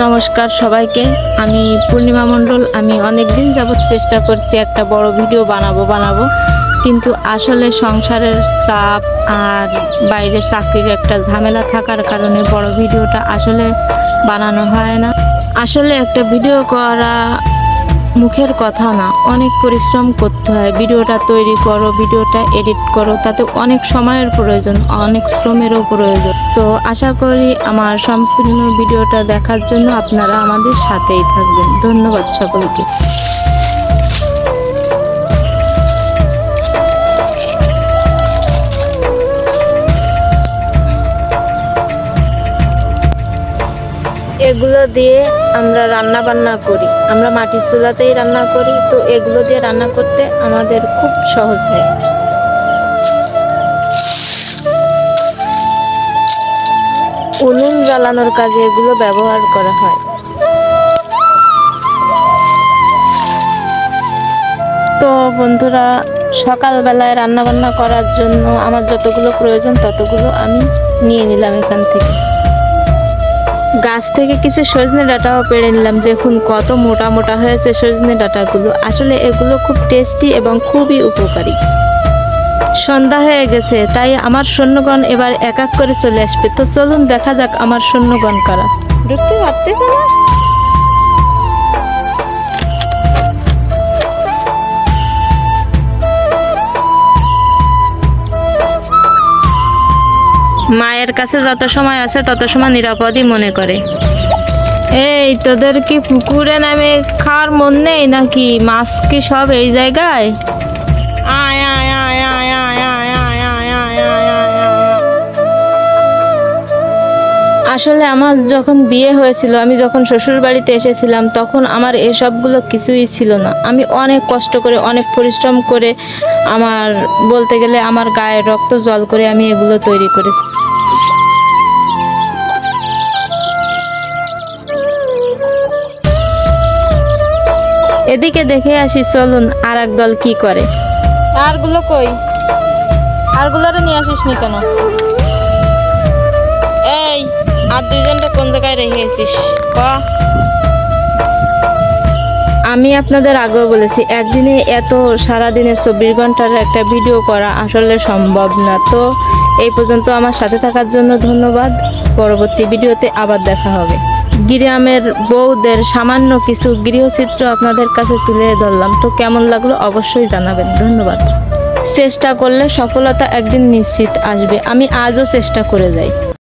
নমস্কার সবাইকে। আমি পূর্ণিমা মণ্ডল। আমি অনেক দিন যাবৎ চেষ্টা করছি একটা বড় ভিডিও বানাবো বানাবো। কিন্তু আসলে সংসারের চাপ আর বাইরের চাকরির একটা ঝামেলা থাকার কারণে বড় ভিডিওটা আসলে বানানো হয় না। আসলে একটা ভিডিও করা মুখের কথা না, অনেক পরিশ্রম করতে হয়। ভিডিওটা তৈরি করো, ভিডিওটা এডিট করো, তাতে অনেক সময়ের প্রয়োজন, অনেক শ্রমেরও প্রয়োজন। তো আশা করি আমার সম্পূর্ণ ভিডিওটা দেখার জন্য আপনারা আমাদের সাথেই থাকবেন। ধন্যবাদ সকলকে। এগুলো দিয়ে আমরা রান্না বান্না করি। আমরা মাটির চুলাতেই রান্না করি, তো এগুলো দিয়ে রান্না করতে আমাদের খুব সহজ হয়। উনুন জ্বালানোর কাজে এগুলো ব্যবহার করা হয়। তো বন্ধুরা, সকালবেলায় রান্না বান্না করার জন্য আমার যতগুলো প্রয়োজন ততগুলো আমি নিয়ে নিলাম এখান থেকে। গাছ থেকে কিছু সজনে ডাটাও পেড়ে নিলাম। দেখুন কত মোটা মোটা হয়েছে সজনে ডাটাগুলো। আসলে এগুলো খুব টেস্টি এবং খুবই উপকারী। সন্ধ্যা হয়ে গেছে, তাই আমার সৈন্যগণ এবার এক এক করে চলে আসবে। তো চলুন দেখা যাক আমার সৈন্যগণ কারা। ঢুকতে পারতেছে না? মায়ের কাছে যত সময় আছে তত সময় নিরাপদই মনে করে এই তোদের কি পুকুরে নামে খাওয়ার মন নেই নাকি মাছ কি সব এই জায়গায় আয়। আসলে আমার যখন বিয়ে হয়েছিল আমি যখন শ্বশুর বাড়িতে এসেছিলাম তখন আমার এসবগুলো কিছুই ছিল না আমি অনেক কষ্ট করে অনেক পরিশ্রম করে আমার বলতে গেলে আমার গায়ের রক্ত জল করে আমি এগুলো তৈরি করেছি এদিকে দেখে আসি চলুন আর দল কি করে। আরগুলো কই? আরগুলোরে নিয়ে আসিস নি কেন? এই আর দুইজনটা কোন জায়গায় রেখেছিস ক। আমি আপনাদের আগেও বলেছি একদিনে এত সারাদিনে চব্বিশ ঘণ্টার একটা ভিডিও করা আসলে সম্ভব না। তো এই পর্যন্ত আমার সাথে থাকার জন্য ধন্যবাদ। পরবর্তী ভিডিওতে আবার দেখা হবে। গ্রামের বউদের সামান্য কিছু গৃহচিত্র আপনাদের কাছে তুলে ধরলাম। তো কেমন লাগল অবশ্যই জানাবেন। ধন্যবাদ। চেষ্টা করলে সফলতা একদিন নিশ্চিত আসবে। আমি আজও চেষ্টা করে যাই।